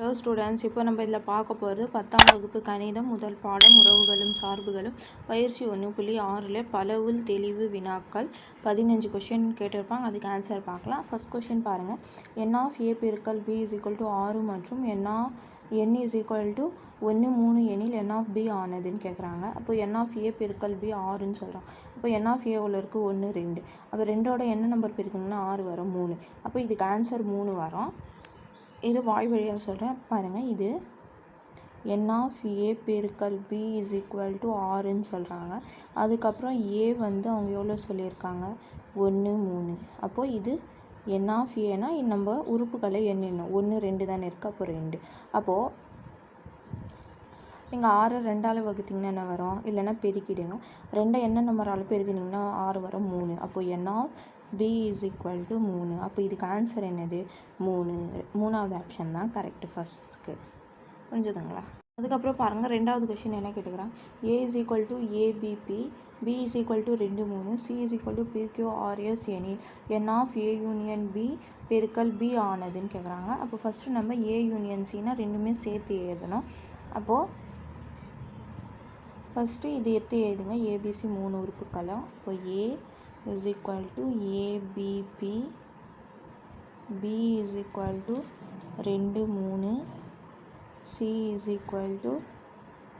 Hello students இப்போ நம்ம இதில் பார்க்க போகிறது பத்தாம் வகுப்பு கணிதம் முதல் பாடம் உறவுகளும் சார்புகளும். பயிற்சி ஒன்று புள்ளி ஆறில் பலவுள் தெளிவு வினாக்கள். பதினஞ்சு கொஷின் கேட்டிருப்பாங்க அதுக்கு ஆன்சர் பார்க்கலாம். ஃபர்ஸ்ட் கொஷின் பாருங்கள் என் ஆஃப் ஏ பெருக்கல் பி இஸ் ஈக்குவல் டு ஆறு மற்றும் என் ஆ என் இஸ் ஈக்குவல் டு ஒன்று மூணு எனில் என் ஆஃப் பி ஆனதுன்னு கேட்குறாங்க. அப்போ என் ஆஃப் ஏ பெருக்கல் பி ஆறுன்னு சொல்கிறான் அப்போ என் ஆஃப் ஏ உள்ள இருக்குது ஒன்று ரெண்டு. அப்போ ரெண்டோட என்ன நம்பர் பெருக்கணும்னா ஆறு வரும் மூணு. அப்போ இதுக்கு ஆன்சர் மூணு வரும். இது வாய் வழியாக சொல்கிறேன் பாருங்கள் இது என் ஆஃப் ஏ பெருக்கல் பி இஸ் ஈக்குவல் டு ஆறுன்னு சொல்கிறாங்க அதுக்கப்புறம் ஏ வந்து அவங்க எவ்வளோ சொல்லியிருக்காங்க? ஒன்று மூணு. அப்போது இது என் ஆஃப் ஏனா நம்ம உறுப்புகளை எண்ணணும் ஒன்று ரெண்டு தானே இருக்குது அப்போ ரெண்டு. அப்போது நீங்கள் ஆறு ரெண்டால் வகுத்தீங்கன்னா என்ன வரும்? இல்லைன்னா பெருக்கிடுங்க. ரெண்டை என்ன நம்பரால் பெருக்கினீங்கன்னா ஆறு வரும். மூணு. அப்போது n of B is equal to மூணு. அப்போ இதுக்கு ஆன்சர் என்னது? மூணு. மூணாவது ஆப்ஷன் தான் கரெக்டு ஃபஸ்ட்டுக்கு புரிஞ்சுதுங்களா? அதுக்கப்புறம் பாருங்கள் ரெண்டாவது கொஷின் என்ன கேட்டுக்கிறாங்க A is equal to A B B B is equal to ரெண்டு மூணு. C is equal to PQRS எனில் n of A union B பெருக்கல் பி ஆனதுன்னு கேட்குறாங்க அப்போ ஃபஸ்ட்டு நம்ம ஏ யூனியன் சினா ரெண்டுமே சேர்த்து எழுதணும். அப்போது ஃபஸ்ட்டு இது எடுத்து எழுதுங்க. ஏபிசி மூணு உறுப்புக்களும் இப்போ ஏ is equal to ABP B is equal to ரெண்டு மூணு. C is equal to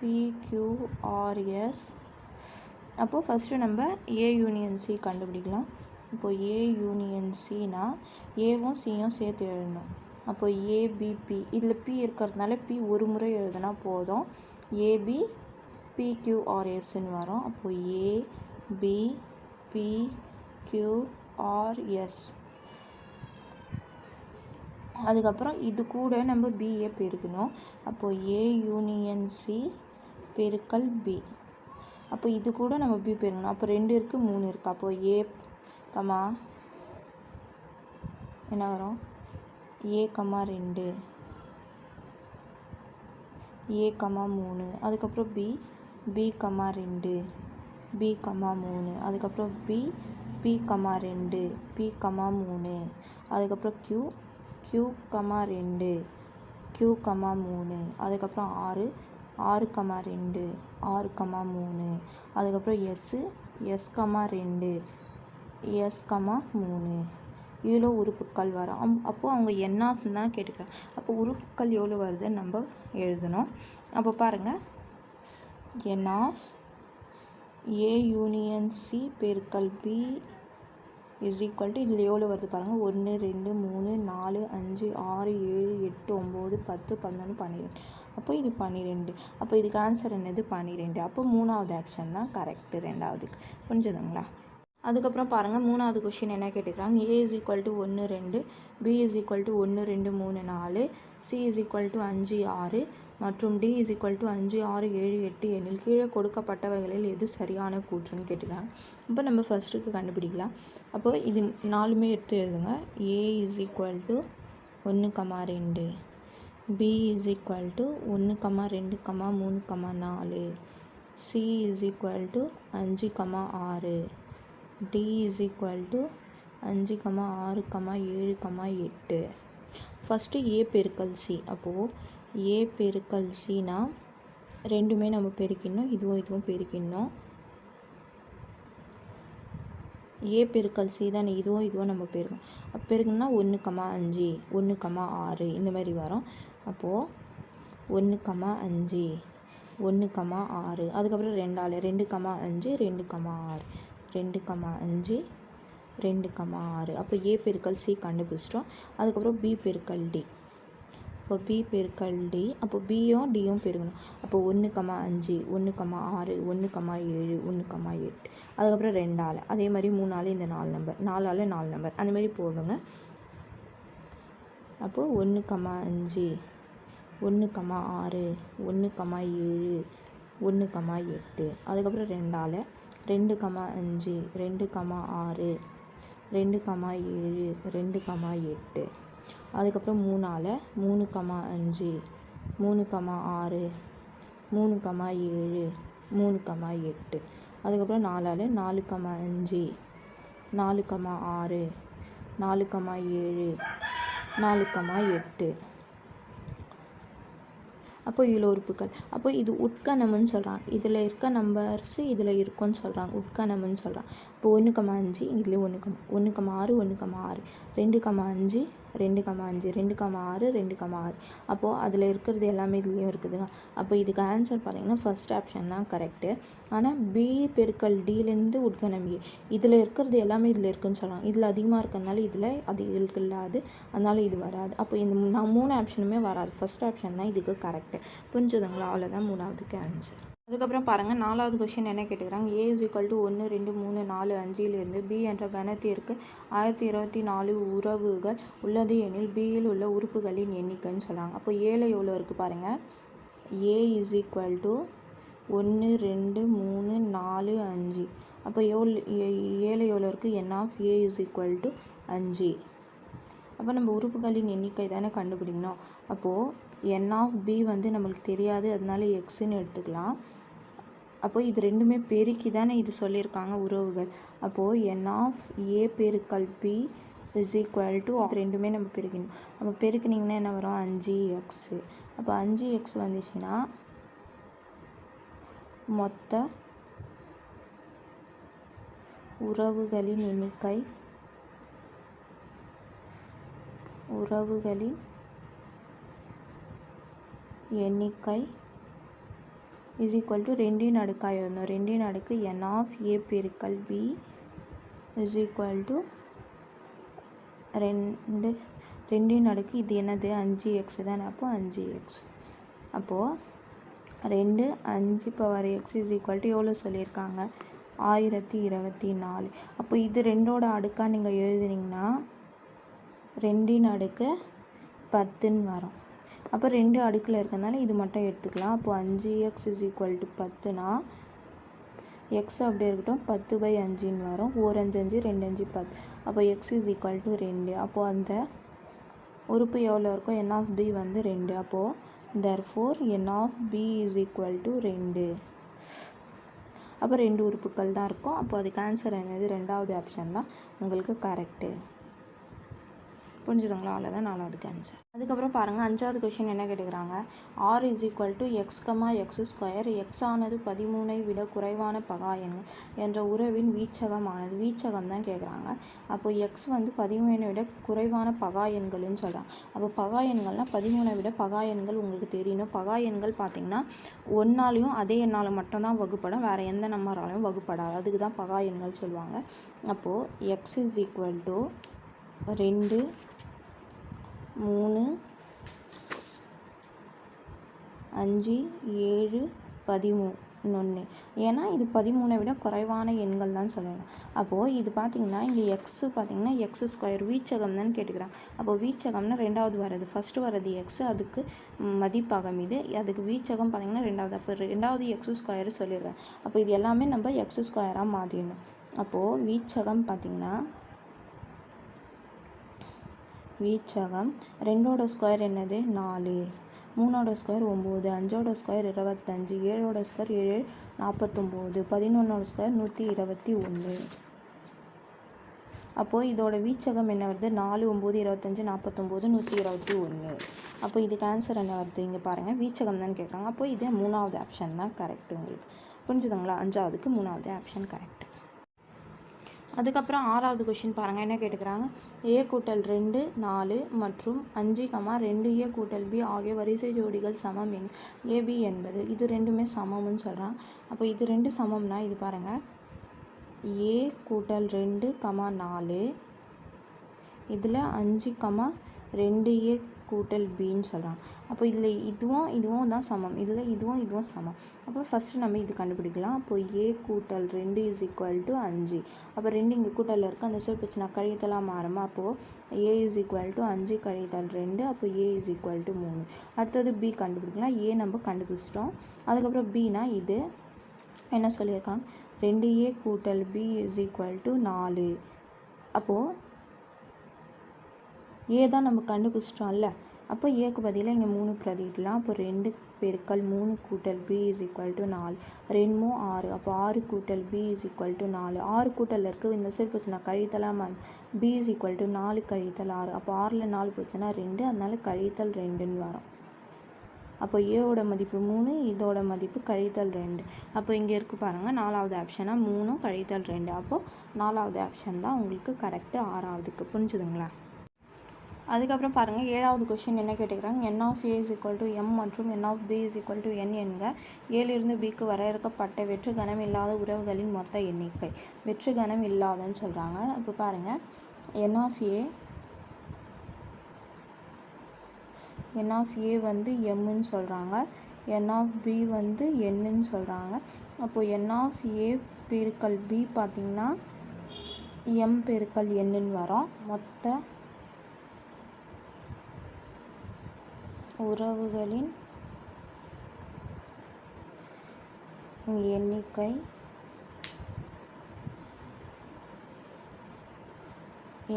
PQRS அப்போது ஃபஸ்ட்டு நம்ம ஏ யூனியன் சி கண்டுபிடிக்கலாம். இப்போது ஏ யூனியன் சினா ஏவும் சியும் சேர்த்து எழுதணும். அப்போ ஏபிபி இதில் பி இருக்கிறதுனால பி ஒரு முறை எழுதுனா போதும். ஏபி பிக்யூஆர்எஸ்ன்னு வரும். அப்போது ஏபி பிக்யூஆர்எஸ் அதுக்கப்புறம் இது கூட நம்ம பிஏ பெருக்கணும். அப்போது ஏ யூனியன் சி பெருக்கல் பி அப்போ இது கூட நம்ம பி பெருக்கணும். அப்போ ரெண்டு இருக்குது மூணு இருக்குது அப்போது ஏ கமா என்ன வரும்? ஏ கமா ரெண்டு. ஏ கமா மூணு. அதுக்கப்புறம் பி பி கமா ரெண்டு. பி கமா மூணு. அதுக்கப்புறம் பி பி கமா ரெண்டு பி கமா மூணு. அதுக்கப்புறம் க்யூ க்யூ கமா ரெண்டு க்யூ கமா மூணு. அதுக்கப்புறம் ஆறு ஆறு கமா ரெண்டு ஆறு கமா மூணு. அதுக்கப்புறம் எஸ்ஸு எஸ் கமா ரெண்டு எஸ் கமா மூணு. இவ்வளோ உறுப்புக்கள் வரும். அம் அப்போது அவங்க என்ன ஆஃப்னு தான் கேட்டுக்கிறாங்க. அப்போ உறுப்புக்கள் எவ்வளோ வருதுன்னு நம்ம எழுதணும். அப்போ பாருங்கள் n of A union C பெருக்கல் பி இஸ் ஈக்குவல் டு இதில் எவ்வளோ வருது பாருங்கள் ஒன்று ரெண்டு மூணு நாலு அஞ்சு ஆறு ஏழு எட்டு ஒம்பது பத்து பதினொன்று பன்னிரெண்டு. அப்போ இது பன்னிரெண்டு. அப்போ இதுக்கு ஆன்சர் என்னது? பன்னிரெண்டு. அப்போ மூணாவது ஆப்ஷன் தான் கரெக்டு ரெண்டாவதுக்கு. புரிஞ்சுதுங்களா? அதுக்கப்புறம் பாருங்கள் மூணாவது கொஷின் என்ன கேட்டுக்கிறாங்க? ஏ இஸ் ஈக்குவல் டு ஒன்று ரெண்டு பி இஸ் ஈக்குவல் டு ஒன்று ரெண்டு மூணு நாலு சி இஸ் ஈக்குவல் டு அஞ்சு ஆறு மற்றும் டி இஸ் ஈக்குவல் டு அஞ்சு ஆறு ஏழு எட்டு எண்ணில் கீழே கொடுக்கப்பட்டவைகளில் எது சரியான கூற்றுன்னு கேட்டுக்கிறாங்க இப்போ நம்ம ஃபஸ்ட்டுக்கு கண்டுபிடிக்கலாம். அப்போ இது நாலுமே எடுத்து எழுதுங்க. ஏ இஸ் ஈக்குவல் டு ஒன்று கமா ரெண்டு. பி இஸ் ஈக்குவல் டு ஒன்று கமா ரெண்டு கமா மூணு கமா நாலு. சி இஸ் ஈக்குவல் டு அஞ்சு கமா ஆறு. டி இஸ் ஈக்குவல் டு அஞ்சு கமா ஆறு கமா ஏழு கமா எட்டு. ஃபஸ்ட்டு ஏ பெருக்கல் சி அப்போது ஏ பெருக்கல் சினா. ரெண்டுமே நம்ம பெருக்கிடணும் இதுவும் இதுவும் பெருக்கிடணும். ஏ பெருக்கல் சி தானே இதுவும் இதுவும் நம்ம பெருக்கணும். அப்போ பெருக்கணும்னா ஒன்று கமா அஞ்சு ஒன்று கமா ஆறு இந்த மாதிரி வரும். அப்போது ஒன்று கமா அஞ்சு ஒன்று கமா ஆறு அதுக்கப்புறம் ரெண்டாள் ரெண்டு கமா அஞ்சு ரெண்டு கமா ஆறு ரெண்டு கமா அஞ்சு ரெண்டு கமா ஆறு. அப்போ ஏ பெருக்கல் சி கண்டுபிடிச்சிட்டோம். அதுக்கப்புறம் பி பெருக்கல் டி. அப்போ பி பெருக்கல் டி அப்போ பியும் டியும் பெருகணும். அப்போ ஒன்று கமா அஞ்சு ஒன்று கம்மா ஆறு ஒன்று கமா ஏழு ஒன்று கமா எட்டு. அதுக்கப்புறம் ரெண்டாள் அதே மாதிரி மூணாள் இந்த நாலு நம்பர் நாலாள் நாலு நம்பர் அந்த மாதிரி போடுங்க. அப்போது ஒன்று கம்மா அஞ்சு ஒன்று கமா ஆறு ஒன்று கமா ஏழு ஒன்று கமா எட்டு. அதுக்கப்புறம் ரெண்டாள் ரெண்டு கமா அஞ்சு ரெண்டு கமா ஆறு ரெண்டு கமா ஏழு ரெண்டு கமா எட்டு. அதுக்கப்புறம் மூணால் மூணு கமா அஞ்சு மூணு கமா ஆறு மூணு கமா ஏழு மூணு கமா எட்டு. அதுக்கப்புறம் நாலால் நாலு கமா அஞ்சு நாலு கமா ஆறு நாலு கமா ஏழு நாலு கமா எட்டு. அப்போ இவ்வளோ உறுப்புகள் அப்போ இது உட்கணம்னு சொல்கிறாங்க இதில் இருக்க நம்பர்ஸு இதில் இருக்கும்னு சொல்கிறாங்க உட்கணம்னு சொல்கிறாங்க இப்போ ஒன்று கமா அஞ்சு இதில் ஒன்று கமா ஒன்று கமா ஆறு ஒன்று கமா ஆறு. ரெண்டு கமா அஞ்சு ரெண்டு கமா அஞ்சு ரெண்டு கமா ஆறு ரெண்டு கமா ஆறு. அப்போது அதில் இருக்கிறது எல்லாமே இதுலேயும் இருக்குதுங்க அப்போ இதுக்கு ஆன்சர் பார்த்தீங்கன்னா ஃபர்ஸ்ட் ஆப்ஷன் தான் கரெக்டு ஆனால் பி பெருக்கல் டிலேருந்து உட்கணம் ஏ இதில் இருக்கிறது எல்லாமே இதில் இருக்குன்னு சொல்லலாம் இதில் அதிகமாக இருக்கிறதுனால இதில் அது இதுக்கு இல்லாது அதனால இது வராது. அப்போ இந்த நான் மூணு ஆப்ஷனுமே வராது. ஃபர்ஸ்ட் ஆப்ஷன் தான் இதுக்கு கரெக்டு புரிஞ்சுதுங்களா? அவ்வளோதான் மூணாவதுக்கு ஆன்சர் அதுக்கப்புறம் பாருங்கள் நாலாவது கொஷின் என்ன கேட்டுக்கிறாங்க? ஏ இஸ் ஈக்குவல் டு ஒன்று ரெண்டு மூணு நாலு அஞ்சிலிருந்து பி என்ற கணத்திற்கு ஆயிரத்தி இருபத்தி நாலு உறவுகள் உள்ளது எனில் பியில் உள்ள உறுப்புகளின் எண்ணிக்கைன்னு சொல்கிறாங்க அப்போ ஏழு எவ்வளோ இருக்குது பாருங்கள் ஏ இஸ் ஈக்குவல் டு ஒன்று ரெண்டு மூணு நாலு அஞ்சு. அப்போ எவ்வளோ ஏழு எவ்வளோ இருக்குது n of A is equal to அஞ்சு. அப்போ நம்ம உறுப்புகளின் எண்ணிக்கை தானே கண்டுபிடிக்கணும். அப்போது என் ஆஃப் பி வந்து நம்மளுக்கு தெரியாது. அதனால எக்ஸ்ன்னு எடுத்துக்கலாம். அப்போ இது ரெண்டுமே பெருக்கி தானே இது சொல்லியிருக்காங்க உறவுகள். அப்போது என் ஆஃப் ஏ பெருக்கல் பி இஸ் ஈக்குவல் டு ரெண்டுமே நம்ம பெருக்கணும் நம்ம பெருக்கினீங்கன்னா என்ன வரும்? அஞ்சு எக்ஸு அப்போ அஞ்சு எக்ஸ் வந்துச்சுன்னா மொத்த உறவுகளின் எண்ணிக்கை உறவுகளின் எண்ணிக்கை இஸ் ஈக்குவல் டு ரெண்டின் அடுக்காக இருந்தோம் ரெண்டின் அடுக்கு என் ஆஃப் ஏ பெருக்கல் பி இஸ் ஈக்குவல் டு ரெண்டு ரெண்டின் அடுக்கு இது என்னது? அஞ்சு எக்ஸ் தானே. அப்போ அஞ்சு எக்ஸ் அப்போது ரெண்டு அஞ்சு power x is equal to எவ்வளோ சொல்லியிருக்காங்க? ஆயிரத்தி இருபத்தி நாலு. அப்போ இது ரெண்டோட அடுக்காக நீங்கள் எழுதுனீங்கன்னா ரெண்டின் அடுக்கு பத்துன்னு வரும். அப்போ ரெண்டு அடுக்கில் இருக்கிறதுனால இது மட்டும் எடுத்துக்கலாம். அப்போ அஞ்சு எக்ஸ் இஸ் ஈக்குவல் டு பத்துனா எக்ஸ் அப்படியே இருக்கட்டும். பத்து பை அஞ்சுன்னு வரும். ஓர் அஞ்சு அஞ்சு ரெண்டு அஞ்சு பத்து. அப்போ எக்ஸ் இஸ் ஈக்குவல் டு ரெண்டு. அப்போது அந்த உறுப்பு எவ்வளோ இருக்கோ என் ஆஃப் பி வந்து ரெண்டு. அப்போது therefore n of B is equal to ரெண்டு. அப்போ ரெண்டு உறுப்புகள் தான் இருக்கும். அப்போ அதுக்கு ஆன்சர் என்னது? ரெண்டாவது ஆப்ஷன் தான். உங்களுக்கு கரெக்டு புரிஞ்சுதுங்களா? அவ்வளோதான் நாலாவதுக்கு ஆன்சர் அதுக்கப்புறம் பாருங்கள் அஞ்சாவது கொஷின் என்ன கேட்டுக்கிறாங்க? R is equal to x comma x square x ஆனது பதிமூணை விட குறைவான பகாயன்கள் என்ற உறவின் வீச்சகமானது. வீச்சகம் தான் கேட்குறாங்க அப்போ எக்ஸ் வந்து பதிமூணை விட குறைவான பகாயன்கள்னு சொல்கிறாங்க அப்போ பகாயன்கள்னால் பதிமூணை விட பகாயன்கள் உங்களுக்கு தெரியணும் பகாயன்கள் பார்த்தீங்கன்னா ஒன்னாலையும் அதே எண்ணால் மட்டும்தான் வகுப்படும். வேறு எந்த நம்பராலையும் வகுப்படாது. அதுக்கு தான் பகாயன்கள் சொல்லுவாங்க. அப்போது எக்ஸ் இஸ் ஈக்குவல் டு ரெண்டு மூணு அஞ்சு ஏழு பதிமூணு ஏன்னா இது பதிமூணை விட குறைவான எண்கள் தான் சொல்லணும். அப்போது இது பார்த்திங்கன்னா இங்கே எக்ஸு பார்த்திங்கன்னா எக்ஸு ஸ்கொயர் வீச்சகம் தான் கேட்டுக்கிறாங்க அப்போ வீச்சகம்னா ரெண்டாவது வர்றது. ஃபஸ்ட்டு வர்றது எக்ஸ் அதுக்கு மதிப்பாகம் இது அதுக்கு வீச்சகம் பார்த்தீங்கன்னா ரெண்டாவது. அப்போ ரெண்டாவது எக்ஸு ஸ்கொயர் சொல்லியிருக்காங்க அப்போ இது எல்லாமே நம்ம எக்ஸு ஸ்கொயராக மாற்றிடணும் அப்போது வீச்சகம் பார்த்திங்கன்னா வீச்சகம். ரெண்டோட ஸ்கொயர் என்னது? நாலு. மூணோட ஸ்கொயர் ஒம்பது. அஞ்சோட ஸ்கொயர் இருபத்தஞ்சு. ஏழோட ஸ்கொயர் ஏழு நாற்பத்தொம்போது பதினொன்னோட ஸ்கொயர் நூற்றி இருபத்தி ஒன்று. அப்போது இதோட வீச்சகம் என்ன வருது? நாலு ஒம்பது இருபத்தஞ்சி நாற்பத்தொம்போது நூற்றி இருபத்தி ஒன்று. அப்போ இதுக்கு ஆன்சர் என்ன வருது? இங்கே பாருங்கள் வீச்சகம் தான் கேட்குறாங்க. அப்போது இது மூணாவது ஆப்ஷன் தான் கரெக்ட் உங்களுக்கு. புரிஞ்சுதுங்களா? அஞ்சாவதுக்கு மூணாவது ஆப்ஷன் கரெக்ட் அதுக்கப்புறம் ஆறாவது கொஷின் பாருங்கள் என்ன கேட்டுக்கிறாங்க? ஏ கூட்டல் ரெண்டு நாலு மற்றும் அஞ்சு கமா ரெண்டு ஏ கூட்டல் பி ஆகிய வரிசை ஜோடிகள் சமம் எங் ஏபி என்பது இது ரெண்டுமே சமம்னு சொல்கிறான் அப்போ இது ரெண்டு சமம்னா இது பாருங்கள் ஏ கூட்டல் ரெண்டு கமா நாலு இதில் அஞ்சு கமா ரெண்டு ஏ கூட்டல் பின்னு சொல்கிறாங்க அப்போ இதில் இதுவும் இதுவும் தான் சமம். இதில் இதுவும் இதுவும் சமம். அப்போ ஃபஸ்ட்டு நம்ம இது கண்டுபிடிக்கலாம். அப்போ ஏ கூட்டல் ரெண்டு இஸ் ஈக்குவல் டு அஞ்சு. அப்போ ரெண்டு இங்கே கூட்டலில் இருக்குது அந்த சொல் பிரச்சனை கழித்தலாம் மாறுமா? அப்போது ஏ இஸ் ஈக்குவல் டு அஞ்சு கழித்தல் ரெண்டு. அப்போ ஏ இஸ் ஈக்குவல் டு மூணு. அடுத்தது பி கண்டுபிடிக்கலாம். ஏ நம்ம கண்டுபிடிச்சிட்டோம். அதுக்கப்புறம் பினா இது என்ன சொல்லியிருக்காங்க? ரெண்டு ஏ கூட்டல் பி இஸ் ஈக்குவல் டு நாலு. அப்போது ஏ தான் நம்ம கண்டுபிடிச்சிட்டோம்ல. அப்போ ஏக்கு பதிலாக இங்கே மூணு பிரதிடலாம் அப்போ ரெண்டு பெருக்கல் மூணு கூட்டல் பி இஸ் ஈக்குவல் டு நாலு. ரெண்டு ஆறு. அப்போ ஆறு கூட்டல் பி இஸ் ஈக்குவல் டு நாலு. ஆறு கூட்டல் இருக்குது இந்த சைடு போச்சுன்னா கழித்தலாம் பி இஸ் ஈக்குவல் டு நாலு கழித்தல் ஆறு. அப்போ ஆறில் நாலு போச்சுன்னா ரெண்டு. அதனால கழித்தல் ரெண்டுன்னு வரும். அப்போ ஏவோட மதிப்பு மூணு இதோட மதிப்பு கழித்தல் ரெண்டு. அப்போ இங்கே இருக்கு பாருங்கள் நாலாவது ஆப்ஷனாக மூணும் கழித்தல் ரெண்டு. அப்போது நாலாவது ஆப்ஷன் தான் உங்களுக்கு கரெக்டு ஆறாவதுக்கு புரிஞ்சுதுங்களா? அதுக்கப்புறம் பாருங்கள் ஏழாவது கொஷின் என்ன கேட்டுக்கிறாங்க? N of A is equal to M மற்றும் n of B is equal to n என்க ஏலிருந்து பிக்கு வரையறுக்கப்பட்ட வெற்று கணம் இல்லாத உறவுகளின் மொத்த எண்ணிக்கை. வெற்று கணம் இல்லாதன்னு சொல்கிறாங்க இப்போ பாருங்கள் என் ஆஃப் ஏ என் ஆஃப் ஏ வந்து எம்முன்னு சொல்கிறாங்க என் ஆஃப் பி வந்து என்னன்னு சொல்கிறாங்க அப்போது என் ஆஃப் ஏ பெருக்கல் பி பார்த்திங்கன்னா எம் பெருக்கல் என்னன்னு வரும். மொத்த உறவுகளின் எண்ணிக்கை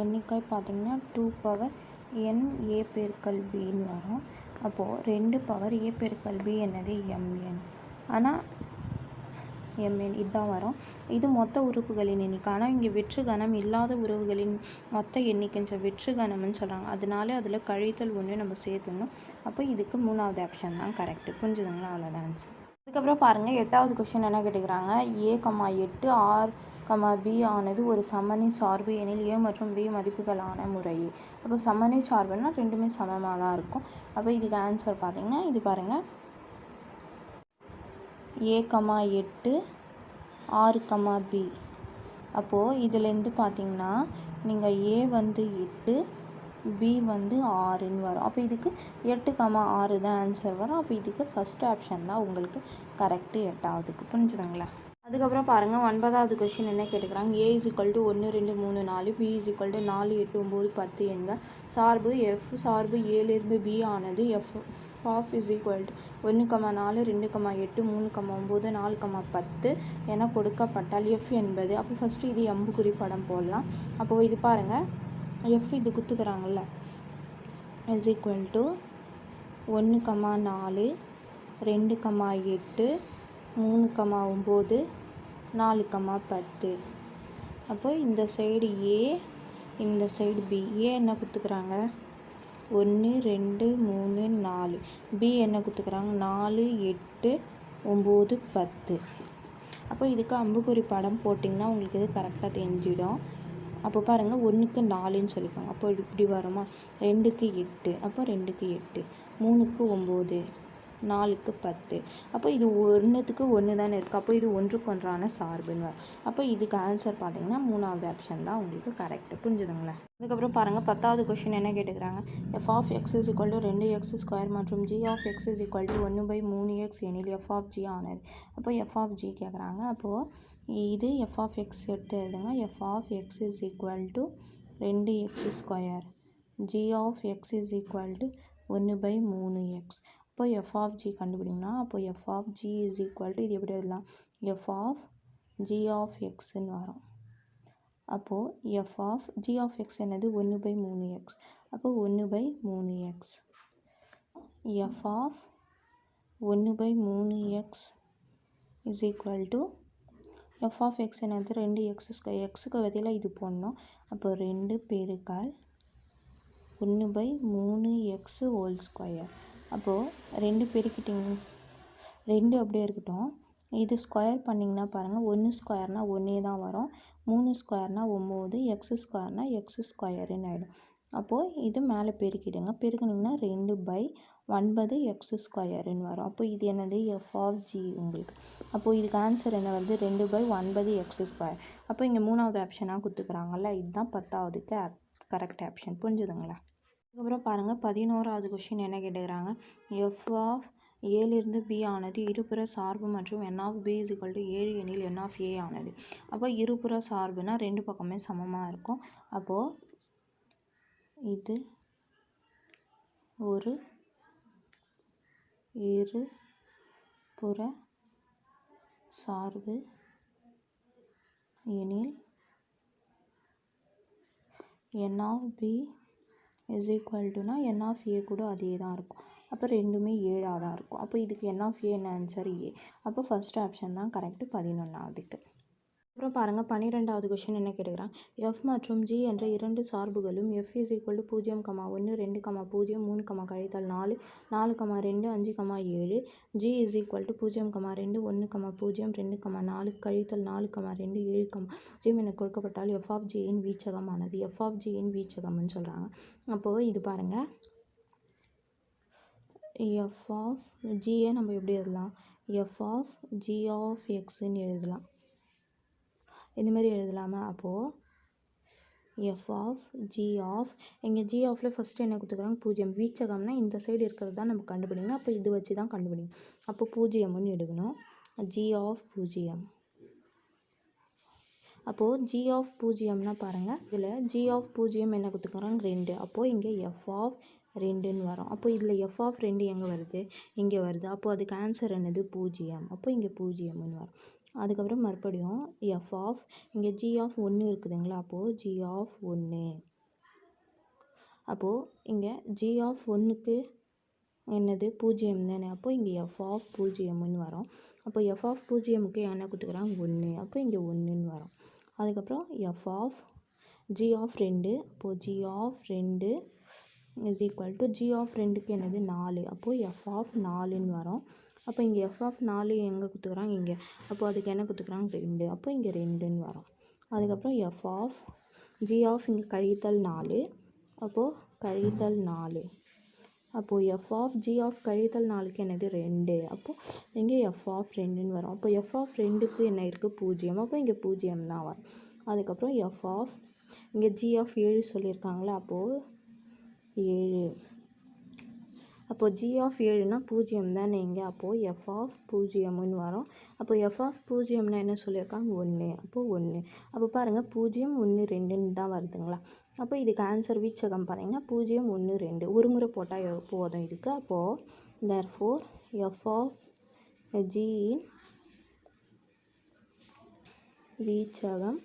எண்ணிக்கை பார்த்திங்கன்னா டூ பவர் என் ஏ பெருக்கல் பின்னு வரும். அப்போது ரெண்டு பவர் ஏ பெருக்கல் பி என்னது எம்என் ஆனால் எம்என் இதுதான் வரும். இது மொத்த உறுப்புகளின் எண்ணிக்கை. ஆனால் இங்கே வெற்று கணம் இல்லாத உறவுகளின் மொத்த எண்ணிக்கைன்னு சொல் வெற்று கணம்னு சொல்கிறாங்க அதனால அதில் கழித்தல் ஒன்று நம்ம சேர்த்துடணும். அப்போ இதுக்கு மூணாவது ஆப்ஷன் தான் கரெக்டு புரிஞ்சுதுங்களா? அவ்வளோதான் ஆன்சர் அதுக்கப்புறம் பாருங்கள் எட்டாவது கொஷின் என்ன கேட்டுக்கிறாங்க? ஏ கமா எட்டு ஆர் கமா பி ஆனது ஒரு சமணி சார்பு எனில் ஏ மற்றும் பி மதிப்புகளான முறையே அப்போ சமணி சார்புன்னா ரெண்டுமே சமமாக தான் இருக்கும். அப்போ இதுக்கு ஆன்சர் பார்த்தீங்கன்னா இது பாருங்கள் ஏ கமா எட்டு ஆறு கமா பி அப்போது இதுலேருந்து பார்த்தீங்கன்னா நீங்கள் ஏ வந்து எட்டு பி வந்து ஆறுன்னு வரும். அப்போ இதுக்கு எட்டு கமா ஆறு தான் ஆன்சர் வரும். அப்போ இதுக்கு ஃபஸ்ட் ஆப்ஷன் தான் உங்களுக்கு கரெக்டு எட்டாவதுக்கு. புரிஞ்சுதுங்களா? அதுக்கப்புறம் பாருங்கள் ஒன்பதாவது கொஷின் என்ன கேட்டுக்கிறாங்க? ஏ இஸ் ஈக்குவல் டு ஒன்று ரெண்டு மூணு நாலு பி இஸ் ஈக்குவல் டு நாலு எட்டு ஒம்பது பத்து என்க சார்பு எஃப் சார்பு ஏலேருந்து பி ஆனது f of is equal to ஒன்று கம்மா நாலு ரெண்டு கம்மா எட்டு மூணு கம்மா ஒம்பது நாலு கமா பத்து என கொடுக்கப்பட்டால் எஃப் என்பது. அப்போ ஃபஸ்ட்டு இது எம்புக்குறி படம் போடலாம். அப்போது இது பாருங்கள் எஃப் இது குத்துக்கிறாங்கல்ல. இஸ் ஈக்குவல் டு ஒன்று கமா நாலு ரெண்டு கம்மா எட்டு மூணு கமா ஒம்பது நாலு கமா பத்து. அப்போ இந்த சைடு ஏ இந்த சைடு பி. ஏ என்ன கொடுத்துக்கிறாங்க ஒன்று ரெண்டு மூணு நாலு. பி என்ன கொடுத்துக்கிறாங்க நாலு எட்டு ஒம்பது பத்து. அப்போ இதுக்கு அம்புக்குறி படம் போட்டிங்கன்னா உங்களுக்கு இது கரெக்டாக தெரிஞ்சிடும். அப்போ பாருங்கள் ஒன்றுக்கு நாலுன்னு சொல்லியிருக்காங்க. அப்போ இப்படி வருமா? ரெண்டுக்கு எட்டு. அப்போ ரெண்டுக்கு எட்டு. மூணுக்கு ஒம்பது. நாலுக்கு பத்து. அப்போ இது ஒன்றுத்துக்கு ஒன்று தானே இருக்குது அப்போ இது ஒன்றுக்கு ஒன்றான சார்புன்னு அப்போ இதுக்கு ஆன்சர் பார்த்தீங்கன்னா மூணாவது ஆப்ஷன் தான் உங்களுக்கு கரெக்டு புரிஞ்சுதுங்களா? அதுக்கப்புறம் பாருங்கள் பத்தாவது கொஷின் என்ன கேட்டுக்கிறாங்க? F of x is equal to ரெண்டு எக்ஸ் ஸ்கொயர் மற்றும் g of x is equal to ஒன்று பை மூணு எக்ஸ் எனில் எஃப் ஆஃப் ஜி ஆனது. அப்போ எஃப் ஆஃப் ஜி கேட்குறாங்க அப்போது இது எஃப் ஆஃப் எக்ஸ் எடுத்து எழுதுங்க. F of x is equal to ரெண்டு x square g of x is equal to ஒன்று பை மூணு எக்ஸ் இப்போ எஃப் ஆஃப் ஜி கண்டுபிடிங்கன்னா அப்போ f of g is equal to இது எப்படி எழுதலாம்? எஃப் ஆஃப் ஜி ஆஃப் எக்ஸ்ன்னு வரும். அப்போது f of g of x என்னது? ஒன்று பை மூணு எக்ஸ் அப்போது ஒன்று பை மூணு எக்ஸ் எஃப் ஆஃப் ஒன்று பை மூணு x is equal to f of x என்னது? ரெண்டு எக்ஸ் ஸ்கொயர் எக்ஸுக்கு பதிலாக இது போடணும். அப்போ ரெண்டு பெருக்கால் ஒன்று பை மூணு எக்ஸு ஹோல் ஸ்கொயர் அப்போது ரெண்டு பெருக்கிட்டிங்க. ரெண்டு அப்படியே இருக்கட்டும். இது ஸ்கொயர் பண்ணிங்கன்னா பாருங்கள் ஒன்று ஸ்கொயர்னால் ஒன்றே தான் வரும். மூணு ஸ்கொயர்னால் ஒம்பது எக்ஸு ஸ்கொயர்னால் எக்ஸு ஸ்கொயருன்னு ஆகிடும் அப்போது இது மேலே பெருக்கிடுங்க. பெருக்கினிங்கன்னா ரெண்டு பை ஒன்பது எக்ஸ் ஸ்கொயருன்னு வரும். அப்போ இது என்னது? எஃப் ஆஃப் ஜி உங்களுக்கு. அப்போது இதுக்கு ஆன்சர் என்ன வருது? ரெண்டு பை ஒன்பது எக்ஸ் ஸ்கொயர் அப்போ இங்கே மூணாவது ஆப்ஷனாக கொடுத்துக்குறாங்கல்ல இதுதான் பத்தாவதுக்கு ஆப் கரெக்ட் ஆப்ஷன் புரிஞ்சுதுங்களா? அதுக்கப்புறம் பாருங்கள் பதினோராவது கொஷின் என்ன கேட்டுக்கிறாங்க? எஃப் ஆஃப் ஏலிருந்து பி ஆனது இருபுற சார்பு மற்றும் n of B is equal to ஏழு எனில் என் ஆஃப் ஏ ஆனது. அப்போ இருபுற சார்புனா ரெண்டு பக்கமே சமமாக இருக்கும். அப்போது இது ஒரு இரு புற சார்பு எனில் n of B is equal டுனா N of A கூட அதே தான் இருக்கும். அப்போ ரெண்டுமே ஏழாக தான் இருக்கும். அப்போ இதுக்கு என் ஆஃப் ஏ என்ன ஆன்சர் ஏ. அப்போ ஃபஸ்ட் ஆப்ஷன் தான் கரெக்டு பதினொன்றாவதுக்கு அப்புறம் பாருங்கள் பன்னிரெண்டாவது கொஷின் என்ன கேட்குறான் எஃப் மற்றும் ஜி என்ற இரண்டு சார்புகளும் எஃப் இஸ் ஈக்குவல் டு பூஜ்ஜியம் கமா ஒன்று ரெண்டு கமா பூஜ்ஜியம் மூணு கமா கழித்தல் நாலு நாலு கமா ரெண்டு அஞ்சு கமா ஏழு ஜி இஸ் ஈக்குவல் டு பூஜ்ஜியம் கமா ரெண்டு ஒன்று கமா பூஜ்ஜியம் ரெண்டு கமா நாலு கழித்தல் நாலு கமா ரெண்டு ஏழு கமா பூஜ்ஜியம் என கொடுக்கப்பட்டால் எஃப் ஆஃப் ஜியின் வீச்சகமானது. எஃப் ஆஃப் ஜியின் வீச்சகம்னு சொல்கிறாங்க அப்போது இது பாருங்கள் எஃப் ஆஃப் ஜியை நம்ம எப்படி எழுதலாம்? எஃப் ஆஃப் ஜி ஆஃப் எக்ஸ்ன்னு எழுதலாம். இந்த மாதிரி எழுதலாமா? அப்போது எஃப் ஆஃப் ஜி ஆஃப் இங்கே ஜி ஆஃபில் ஃபஸ்ட்டு என்ன கொடுத்துக்கிறாங்க பூஜ்ஜியம். வீச்சகம்னா இந்த சைடு இருக்கிறது தான் நம்ம கண்டுபிடிக்கணும். அப்போ இது வச்சு தான் கண்டுபிடிக்கணும். அப்போ பூஜ்ஜியம்னு எடுக்கணும். ஜி ஆஃப் பூஜ்ஜியம். அப்போது ஜி ஆஃப் பூஜ்ஜியம்னா பாருங்கள் இதில் ஜி ஆஃப் பூஜ்ஜியம் என்ன கொடுத்துக்கிறாங்க ரெண்டு. அப்போது இங்கே எஃப் ஆஃப் ரெண்டுன்னு வரும். அப்போ இதில் எஃப் ஆஃப் ரெண்டு எங்கே வருது? இங்கே வருது. அப்போது அதுக்கு ஆன்சர் என்னது? பூஜ்ஜியம். அப்போ இங்கே பூஜ்ஜியம்னு வரும். அதுக்கப்புறம் மறுபடியும் எஃப் ஆஃப் இங்கே ஜி ஆஃப் ஒன்று இருக்குதுங்களா? அப்போது ஜி ஆஃப் ஒன்று அப்போது இங்கே ஜி ஆஃப் ஒன்றுக்கு என்னது? பூஜ்ஜியம் தானே? அப்போ இங்கே எஃப் ஆஃப் பூஜ்ஜியம்னு வரும். அப்போ எஃப் ஆஃப் பூஜ்ஜியமுக்கு என்ன கொடுத்துக்கிறாங்க ஒன்று அப்போ இங்கே ஒன்றுன்னு வரும். அதுக்கப்புறம் எஃப் ஆஃப் ஜி ஆஃப் ரெண்டு. அப்போது ஜி ஆஃப் ரெண்டு is equal to g of ரெண்டுக்கு என்னது? நாலு. அப்போது எஃப் ஆஃப் நாலுன்னு வரும். அப்போ இங்கே எஃப் ஆஃப் நாலு எங்கே கொடுத்துக்குறாங்க இங்கே. அப்போ அதுக்கு என்ன கொடுத்துக்குறாங்க ரெண்டு. அப்போ இங்கே ரெண்டுன்னு வரும். அதுக்கப்புறம் எஃப் ஆஃப் ஜி ஆஃப் இங்கே கழித்தல் நாலு. அப்போது கழித்தல் நாலு. அப்போது எஃப் ஆஃப் ஜி ஆஃப் கழித்தல் நாலுக்கு என்னது? ரெண்டு. அப்போது இங்கே எஃப் ஆஃப் ரெண்டுன்னு வரும். அப்போ எஃப் ஆஃப் ரெண்டுக்கு என்ன இருக்குது பூஜ்ஜியம். அப்போ இங்கே பூஜ்ஜியம் தான் வரும். அதுக்கப்புறம் எஃப் ஆஃப் இங்கே ஜி ஆஃப் ஏழு சொல்லியிருக்காங்களே அப்போது ஏழு. அப்போது ஜி ஆஃப் ஏழுனா பூஜ்ஜியம் தானே இங்கே. அப்போது எஃப் ஆஃப் பூஜ்ஜியம்னு வரும். அப்போ எஃப் ஆஃப் பூஜ்ஜியம்னா என்ன சொல்லியிருக்காங்க? ஒன்று அப்போது ஒன்று அப்போ பாருங்கள் பூஜ்ஜியம் ஒன்று ரெண்டுன்னு தான் வருதுங்களா? அப்போ இதுக்கு ஆன்சர் வீச்சகம் பார்த்தீங்கன்னா பூஜ்ஜியம் ஒன்று ரெண்டு. ஒரு முறை போட்டால் போதும் இதுக்கு. அப்போது therefore F of G வீச்சகம்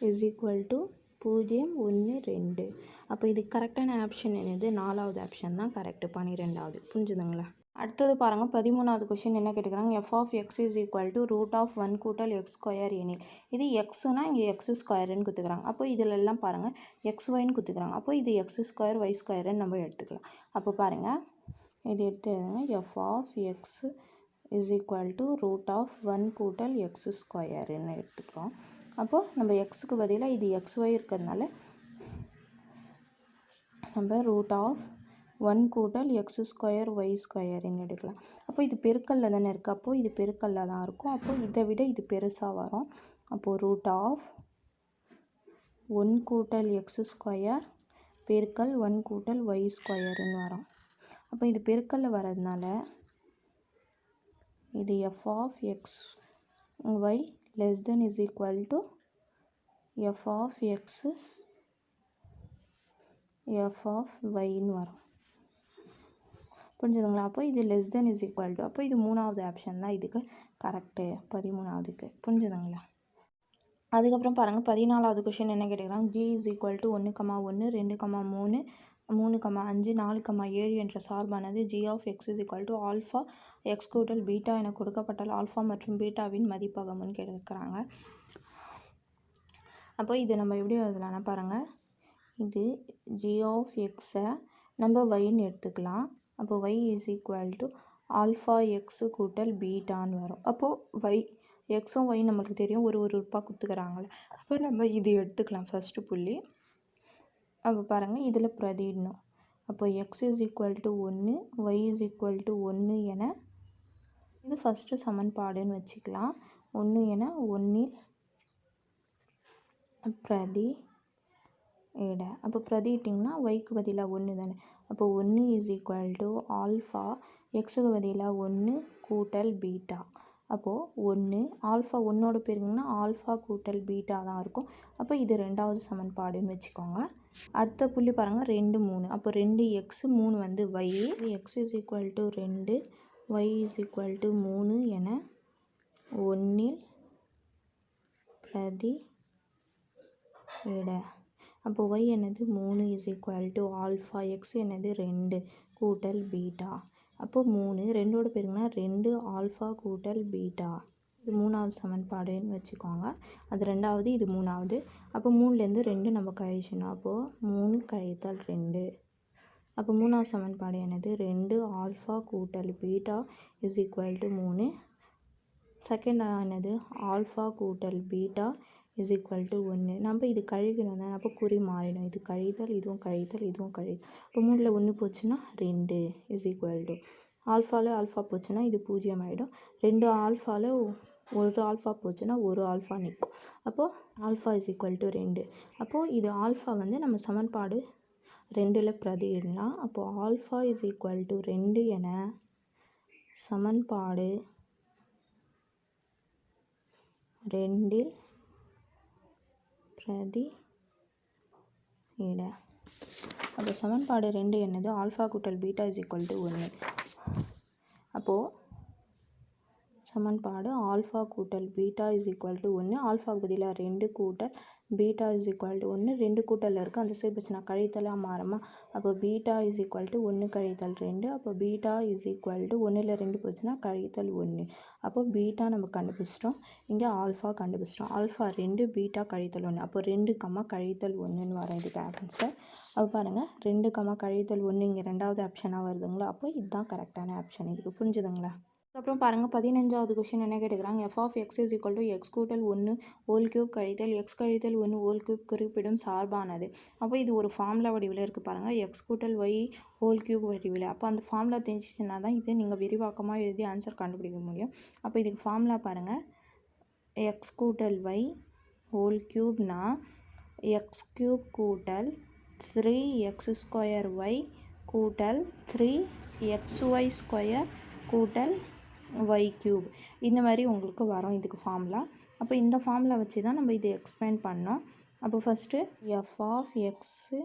இஸ் ஈக்குவல் டு பூஜ்ஜியம் ஒன்று ரெண்டு. அப்போ இது கரெக்டான ஆப்ஷன் என்னது? நாலாவது ஆப்ஷன் தான் கரெக்டு பன்னிரெண்டாவது புரிஞ்சுதுங்களா? அடுத்தது பாருங்கள் பதிமூணாவது கொஷின் என்ன கேட்டுக்கிறாங்க? F of x is equal to root of one கூட்டல் எக்ஸ் ஸ்கொயர் எனில். இது எக்ஸுனா இங்கே எக்ஸ் ஸ்கொயருன்னு கொடுத்துக்கிறாங்க அப்போ இதிலெல்லாம் பாருங்கள் எக்ஸ் ஒய்னு கொடுத்துக்கிறாங்க அப்போ இது எக்ஸ் ஸ்கொயர் ஒய் ஸ்கொயருன்னு நம்ம எடுத்துக்கலாம். அப்போ பாருங்கள் இது எடுத்து f of x is equal to root of one கூட்டல் எக்ஸ் ஸ்கொயருன்னு எடுத்துக்கிறோம். அப்போது நம்ம எக்ஸுக்கு பதிலாக இது எக்ஸ் ஒய் இருக்கிறதுனால நம்ம ரூட் ஆஃப் ஒன் கூட்டல் எக்ஸ் ஸ்கொயர் ஒய் ஸ்கொயர்னு எடுக்கலாம். அப்போ இது பெருக்கல்ல தானே இருக்குது அப்போது இது பெருக்கல்ல தான் இருக்கும். அப்போது இதை விட இது பெருசாக வரும். அப்போது ரூட் ஆஃப் ஒன் கூட்டல் எக்ஸ் ஸ்கொயர் பெருக்கல் ஒன் கூட்டல் ஒய் ஸ்கொயருன்னு வரும். அப்போ இது பெருக்கல்ல வரதுனால இது f of x y less than is equal to f of x f of yன்னு வரும். புரிஞ்சுதுங்களா? அப்போ இது less than is equal to அப்போ இது மூணாவது ஆப்ஷன் தான் இதுக்கு கரெக்டு பதிமூணாவதுக்கு. புரிஞ்சுதுங்களா? அதுக்கப்புறம் பாருங்கள் பதினாலாவது கொஷின் என்ன கேட்டுக்கிறாங்க? ஜி இஸ் ஈக்குவல் டு ஒன்று கமா ஒன்று ரெண்டு கமா மூணு மூணு கமா அஞ்சு நாலு கமா ஏழு என்ற சார்பானது g of x is equal to alpha x கூட்டல் பீட்டா என கொடுக்கப்பட்டால் ஆல்ஃபா மற்றும் பீட்டாவின் மதிப்பகம்னு கேட்குறாங்க அப்போ இது நம்ம எப்படி எழுதலாம்னா பாருங்கள் இது ஜி ஆஃப் எக்ஸை நம்ம ஒய்ன்னு எடுத்துக்கலாம். அப்போ y is equal to alpha x கூட்டல் பீட்டான்னு வரும். அப்போது ஒய் எக்ஸும் ஒய் நம்மளுக்கு தெரியும். ஒரு ஒரு ரூபா குத்துக்கிறாங்களே அப்போ நம்ம இது எடுத்துக்கலாம் ஃபஸ்ட்டு புள்ளி. அப்போ பாருங்கள் இதில் பிரதிடணும். அப்போ எக்ஸ் இஸ் ஈக்குவல் டு ஒன்று ஒய் இஸ் ஈக்குவல் டு ஒன்று என இது ஃபஸ்ட்டு சமன்பாடுன்னு வச்சுக்கலாம். ஒன்று என ஒன்றில் பிரதி இட. அப்போ பிரதிட்டிங்கன்னா ஒய்க்கு பதிலாக ஒன்று தானே. அப்போ ஒன்று இஸ் ஈக்குவல் டு ஆல்ஃபா எக்ஸுக்கு பதிலாக ஒன்று கூட்டல் பீட்டா அப்போது ஒன்று ஆல்ஃபா ஒன்றோட பெருங்கன்னா ஆல்ஃபா கூட்டல் பீட்டா தான் இருக்கும். அப்போ இது ரெண்டாவது சமன்பாடுன்னு வச்சுக்கோங்க. அடுத்த புள்ளி பாருங்கள் ரெண்டு மூணு. அப்போ ரெண்டு எக்ஸு மூணு வந்து y x is equal to ரெண்டு ஒய் இஸ் ஈக்குவல் டு மூணு என ஒன்றில் பிரதி இட அப்போ ஒய் என்னது? மூணு is equal to alpha x என்னது? ரெண்டு கூட்டல் பீட்டா. அப்போ மூணு ரெண்டோட பேருங்கன்னா ரெண்டு ஆல்ஃபா கூட்டல் பீட்டா. இது மூணாவது சமன்பாடுன்னு வச்சுக்கோங்க. அது ரெண்டாவது இது மூணாவது. அப்போ மூணுலேருந்து ரெண்டு நம்ம கழிச்சணும் அப்போது மூணு கழித்தல் ரெண்டு. அப்போ மூணாவது சமன்பாடு என்னது? ரெண்டு ஆல்ஃபா கூட்டல் பீட்டா இஸ் ஈக்குவல் டு மூணு. செகண்ட் என்னது? ஆல்ஃபா கூட்டல் பீட்டா இஸ் ஈக்குவல் டு ஒன்று நம்ம இது கழிக்கணும்னா அப்போ குறி மாறிடும். இது கழித்தல் இதுவும் கழித்தல் இதுவும் கழித்தல். இப்போ மூணில் ஒன்று போச்சுன்னா ரெண்டு இஸ் ஈக்குவல் டு ஆல்ஃபாவில் ஆல்ஃபா போச்சுன்னா இது பூஜ்ஜியம் ஆகிடும் ரெண்டு ஆல்ஃபாவில் ஒரு ஆல்ஃபா போச்சுன்னா ஒரு ஆல்ஃபா நிற்கும். அப்போது ஆல்ஃபா இஸ் ஈக்குவல் டு ரெண்டு. அப்போது இது ஆல்ஃபா வந்து நம்ம சமன்பாடு ரெண்டில் பிரதியிடலாம். அப்போது ஆல்ஃபா இஸ் ஈக்குவல் டு ரெண்டு என சமன்பாடு ரெண்டில் பிரதி இட அப்போ சமன்பாடு ரெண்டு என்னது? ஆல்ஃபா கூட்டல் பீட்டா இஸ் ஈக்குவல் டு ஒன்று அப்போது சமன்பாடு ஆல்ஃபா கூட்டல் பீட்டா இஸ் ஈக்குவல் டு ஒன்று ஆல்ஃபாவுக்கு பதிலாக ரெண்டு கூட்டல் பீட்டா இஸ் ஈக்குவல் டு ஒன்று ரெண்டு கூட்டலில் இருக்குது அந்த சைடு போச்சுன்னா கழித்தலாக மாறுமா? அப்போ பீட்டா இஸ் ஈக்குவல் டு ஒன்று கழித்தல் ரெண்டு. அப்போ பீட்டா இஸ் ஈக்குவல் டு ஒன்றில் ரெண்டு போச்சுன்னா கழித்தல் ஒன்று அப்போ பீட்டா நம்ம கண்டுபிடிச்சிட்டோம் இங்கே ஆல்ஃபா கண்டுபிடிச்சிட்டோம் ஆல்ஃபா ரெண்டு பீட்டா கழித்தல் ஒன்று அப்போ ரெண்டு கம்மா கழித்தல் ஒன்றுன்னு வரும் இதுக்கு ஆன்சர். அப்போ பாருங்கள் ரெண்டு கம்மா கழித்தல் ஒன்று இங்கே ரெண்டாவது ஆப்ஷனாக வருதுங்களா? அப்போ இதுதான் கரெக்டான ஆப்ஷன் இதுக்கு புரிஞ்சுதுங்களா? அதுக்கப்புறம் பாருங்கள் பதினஞ்சாவது கொஷின் என்ன கேட்டுக்கிறாங்க? F of x is equal to x கூட்டல் ஒன்று ஓல் கியூப் கழித்தல் எக்ஸ் கழித்தல் ஒன்று ஓல் கியூப் குறிப்பிடும் சார்பானது. அப்போ இது ஒரு ஃபார்முலா வடிவில் இருக்குது பாருங்கள் எக்ஸ் கூட்டல் ஒய் ஹோல் கியூப் வடிவில். அப்போ அந்த ஃபார்முலா தெரிஞ்சிச்சுன்னா தான் இது நீங்கள் விரிவாக்கமாக எழுதி ஆன்சர் கண்டுபிடிக்க முடியும். அப்போ இதுக்கு ஃபார்முலா பாருங்கள் எக்ஸ் கூட்டல் ஒய் ஹோல் கியூப்னா எக்ஸ் கியூப் கூட்டல் த்ரீ எக்ஸ் ஸ்கொயர் ஒய் கூட்டல் த்ரீ எக்ஸ் ஒய் ஸ்கொயர் கூட்டல் ஒய் க்யூப் இந்த மாதிரி உங்களுக்கு வரும் இதுக்கு ஃபார்முலா அப்போ இந்த ஃபார்முலா வச்சு தான் நம்ம இது எக்ஸ்பிளைன் பண்ணோம். அப்போ first f of x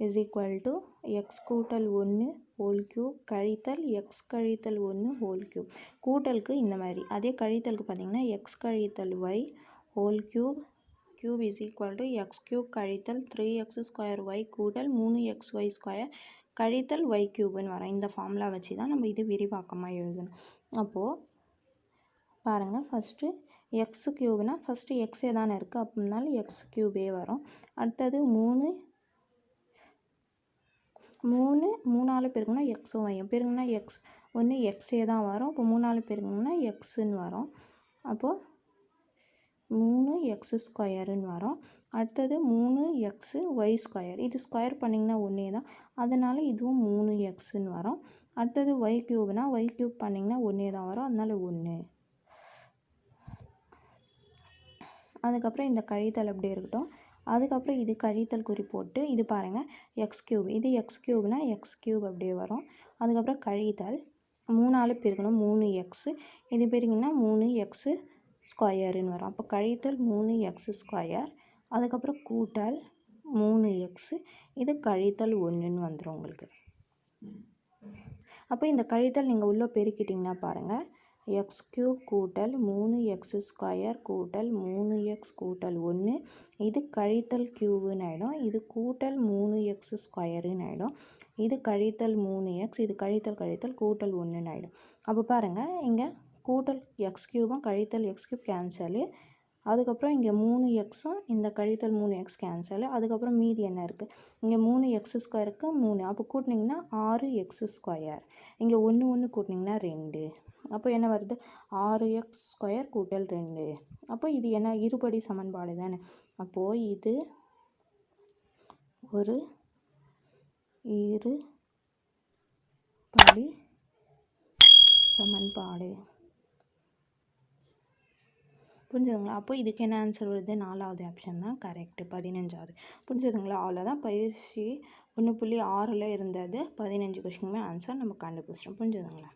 is equal to x கூட்டல் ஒன்று ஹோல் க்யூப் கழித்தல் எக்ஸ் கழித்தல் ஒன்று ஹோல் க்யூப் கூட்டலுக்கு இந்த மாதிரி. அதே கழித்தலுக்கு பார்த்திங்கன்னா எக்ஸ் கழித்தல் y whole cube cube is equal to x cube கழித்தல் த்ரீ எக்ஸ் ஸ்கொயர் ஒய் கூட்டல் மூணு எக்ஸ் ஒய் ஸ்கொயர் கழித்தல் ஒய் கியூப்னு வரும் இந்த ஃபார்முலா வச்சு தான் நம்ம இது விரிவாக்கமாக எழுதணும். அப்போது பாருங்கள் ஃபஸ்ட்டு எக்ஸ் க்யூப்னால் ஃபஸ்ட்டு எக்ஸே தானே இருக்குது அப்படின்னாலும் எக்ஸ் க்யூபே வரும். அடுத்தது மூணு மூணு மூணால் பெருக்குனா எக்ஸும் வையும் பெருக்குனா எக்ஸ் ஒன்று எக்ஸே தான் வரும். இப்போ மூணால் பெருக்குனா எக்ஸுன்னு வரும். அப்போது மூணு எக்ஸ் ஸ்கொயருன்னு வரும். அடுத்தது மூணு எக்ஸு ஒய் ஸ்கொயர் இது ஸ்கொயர் பண்ணிங்கன்னா ஒன்றே தான். அதனால் இதுவும் மூணு எக்ஸுன்னு வரும். அடுத்தது ஒய் க்யூப்னால் ஒய் க்யூப் பண்ணிங்கன்னா ஒன்றே தான் வரும். அதனால் ஒன்று அதுக்கப்புறம் இந்த கழித்தல் அப்படியே இருக்கட்டும். அதுக்கப்புறம் இது கழித்தல் குறி போட்டு இது பாருங்கள் எக்ஸ் க்யூப் இது எக்ஸ் க்யூப்னால் எக்ஸ் க்யூப் அப்படியே வரும். அதுக்கப்புறம் கழித்தல். மூணால் பெருக்கணும். மூணு எக்ஸு இது பெருக்கிங்கன்னா மூணு எக்ஸு ஸ்கொயருன்னு வரும். அப்போ கழித்தல் மூணு எக்ஸு ஸ்கொயர் அதுக்கப்புறம் கூட்டல் மூணு எக்ஸு இது கழித்தல் ஒன்றுன்னு வந்துடும் உங்களுக்கு. அப்போ இந்த கழித்தல் நீங்கள் உள்ளே பெருக்கிட்டிங்கன்னா பாருங்கள் எக்ஸ் க்யூப் கூட்டல் மூணு எக்ஸ் ஸ்கொயர் கூட்டல் மூணு எக்ஸ் கூட்டல் ஒன்று. இது கழித்தல் க்யூவுன்னு ஆகிடும் இது கூட்டல் மூணு எக்ஸ் ஸ்கொயருன்னு ஆகிடும் இது கழித்தல் மூணு எக்ஸ் இது கழித்தல் கழித்தல் கூட்டல் ஒன்றுன்னு ஆகிடும் அப்போ பாருங்கள் இங்கே கூட்டல் எக்ஸ் க்யூபும் கழித்தல் எக்ஸ் க்யூப் கேன்சலு அதுக்கப்புறம் இங்கே மூணு எக்ஸும் இந்த கழித்தல் மூணு எக்ஸ் கேன்சலு அதுக்கப்புறம் மீதி என்ன இருக்குது இங்கே மூணு எக்ஸ் ஸ்கொயருக்கு மூணு. அப்போ கூட்டினிங்கன்னா ஆறு எக்ஸ் ஸ்கொயர் இங்கே ஒன்று ஒன்று கூட்டினிங்கன்னா ரெண்டு. அப்போ என்ன வருது? ஆறு எக்ஸ் ஸ்கொயர் கூட்டல் ரெண்டு. அப்போ இது என்ன? இருபடி சமன்பாடு தானே. அப்போது இது ஒரு இரு படி சமன்பாடு. புரிஞ்சுதுங்களா? அப்போ இதுக்கு என்ன ஆன்சர் வருது? நாலாவது ஆப்ஷன் தான் கரெக்டு பதினஞ்சாவது. புரிஞ்சுதுங்களா? அவ்வளோதான். பயிற்சி ஒன்று புள்ளி ஆறில் இருந்தது. பதினஞ்சு கொஷினுமே ஆன்சர் நம்ம கண்டுபிடிச்சிட்டோம். புரிஞ்சுதுங்களா?